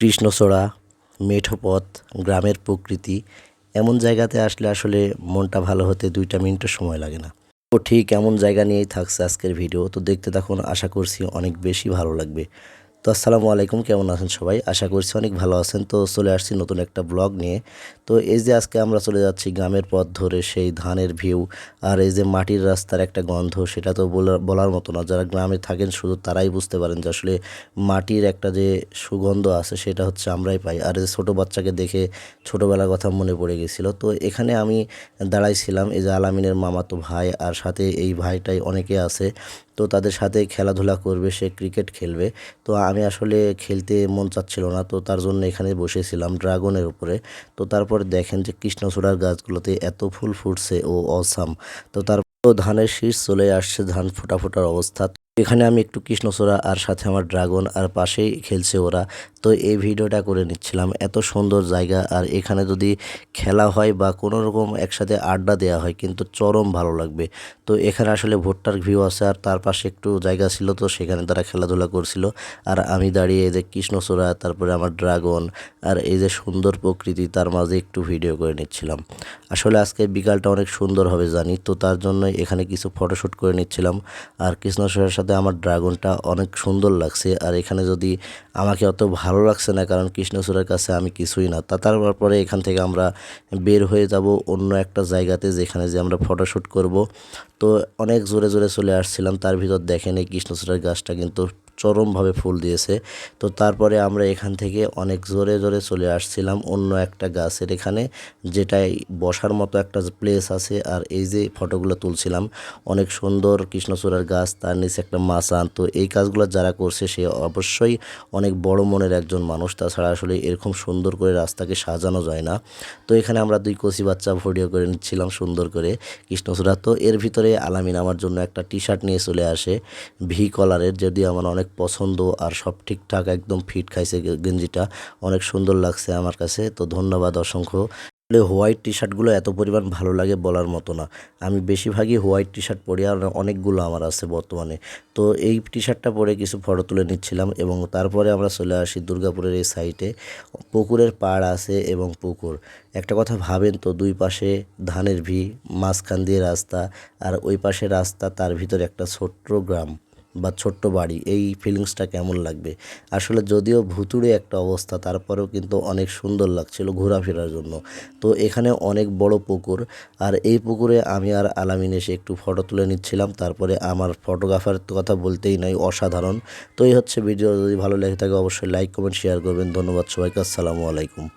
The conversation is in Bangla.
কৃষ্ণচূড়া, মেঠোপথ, গ্রামের প্রকৃতি, এমন জায়গাতে আসলে আসলে মনটা ভালো হতে দুইটা মিনিটও সময় লাগে না। তো ঠিক এমন জায়গা নিয়েই থাকছে আজকের ভিডিও। তো দেখতে তখন আশা করছি অনেক বেশি ভালো লাগবে। তো আসসালামু আলাইকুম, কেমন আছেন সবাই? আশা করছি অনেক ভালো আছেন। তো চলে আসছি নতুন একটা ব্লগ নিয়ে। তো এই যে আজকে আমরা চলে যাচ্ছি গ্রামের পথ ধরে সেই ধানের ভিউ, আর এই যে মাটির রাস্তার একটা গন্ধ, সেটা তো বলার মতো না। যারা গ্রামে থাকেন শুধু তারাই বুঝতে পারেন যে আসলে মাটির একটা যে সুগন্ধ আছে, সেটা হচ্ছে আমরাই পাই। আর এই ছোটো বাচ্চাকে দেখে ছোটোবেলার কথা মনে পড়ে গেছিল। তো এখানে আমি দাঁড়াইছিলাম, এই যে আলামিনের মামাতো ভাই, আর সাথে এই ভাইটাই অনেকে আছে। তো তাদের সাথে খেলাধুলা করবে, সে ক্রিকেট খেলবে। তো আমি আসলে খেলতে মন চাচ্ছিল না, তো তার জন্য এখানে বসেছিলাম ড্রাগনের উপরে। তো তারপর দেখেন যে কৃষ্ণচূড়ার গাছগুলোতে এত ফুল ফুটছে ও অসাম। তো তারপর ধানের শীষ চলে আসছে, ধান ফোটা ফোটার অবস্থা। এখানে আমি একটু কৃষ্ণচূড়া আর সাথে আমার ড্রাগন আর পাশেই খেলছে ওরা। তো এই ভিডিওটা করে নিচ্ছিলাম। এত সুন্দর জায়গা আর এখানে যদি খেলা হয় বা কোনো রকম একসাথে আড্ডা দেওয়া হয় কিন্তু চরম ভালো লাগবে। তো এখানে আসলে ভুট্টার ভিউ আছে আর তার পাশে একটু জায়গা ছিল তো সেখানে তারা খেলাধুলা করছিল। আর আমি দাঁড়িয়ে এই যে কৃষ্ণচূড়া, তারপরে আমার ড্রাগন আর এই যে সুন্দর প্রকৃতি তার মাঝে একটু ভিডিও করে নিচ্ছিলাম। আসলে আজকে বিকালটা অনেক সুন্দর হবে জানি। তো তার জন্য এখানে কিছু ফটোশ্যুট করে নিচ্ছিলাম। আর কৃষ্ণচূড়ার সাথে আমার ড্রাগনটা অনেক সুন্দর লাগছে। আর এখানে যদি আমাকে অত ভালো লাগছে না, কারণ কৃষ্ণচূড়ার কাছে আমি কিছুই না। তা তারপরে এখান থেকে আমরা বের হয়ে যাব অন্য একটা জায়গাতে, যেখানে যে আমরা ফটোশ্যুট করব। তো অনেক জোরে জোরে চলে আসছিলাম, তার ভিতর দেখেন এই কৃষ্ণচূড়ার গাছটা, কিন্তু চরমভাবে ফুল দিয়েছে। তো তারপরে আমরা এখান থেকে অনেক জোরে জোরে চলে আসছিলাম অন্য একটা গাছের এখানে যেটাই বসার মতো একটা প্লেস আছে। আর এই যে ফটোগুলো তুলছিলাম, অনেক সুন্দর কৃষ্ণচূড়ার গাছ, তার নিচে একটা মাচান। তো এই কাজগুলো যারা করছে, সে অবশ্যই অনেক বড় মনের একজন মানুষ। তাছাড়া আসলে এরকম সুন্দর করে রাস্তাকে সাজানো যায় না। তো এখানে আমরা দুই কচি বাচ্চা ভিডিও করে নিচ্ছিলাম সুন্দর করে কৃষ্ণচূড়া। তো এর ভিতরে আলামিন আমার জন্য একটা টি শার্ট নিয়ে চলে আসে ভি কলারের যদি আমার অনেক পছন্দ আর সব ঠিকঠাক একদম ফিট খাইছে গেঞ্জিটা। অনেক সুন্দর লাগছে আমার কাছে। তো ধন্যবাদ অসংখ্য। আসলে হোয়াইট টি শার্টগুলো এত পরিমাণ ভালো লাগে বলার মতো না। আমি বেশিরভাগই হোয়াইট টি শার্ট পরি আর অনেকগুলো আমার আছে বর্তমানে। তো এই টি শার্টটা পরে কিছু ফটো তুলে নিচ্ছিলাম এবং তারপরে আমরা চলে আসি দুর্গাপুরের এই সাইডে পুকুরের পাড় আছে এবং পুকুর। একটা কথা ভাবেন তো, দুই পাশে ধানের ভি মাঝখান দিয়ে রাস্তা আর ওই পাশে রাস্তা, তার ভিতরে একটা ছোট্ট গ্রাম। বা ছোট্ট বাড়ি, এই ফিলিংসটা কেমন লাগবে? আসলে যদিও ভুতুড়ে একটা অবস্থা, তারপরেও কিন্তু অনেক সুন্দর লাগছিল ঘোরাফেরার জন্য। তো এখানে অনেক বড় পুকুর, আর এই পুকুরে আমি আর আলামিন এসে একটু ফটো তুলে নিচ্ছিলাম। তারপরে আমার ফটোগ্রাফার কথা বলতেই নাই, অসাধারণ। তো এই হচ্ছে ভিডিও যদি ভালো লেগে থাকে অবশ্যই লাইক কমেন্ট শেয়ার করবেন। ধন্যবাদ সবাইকে, আসসালামু আলাইকুম।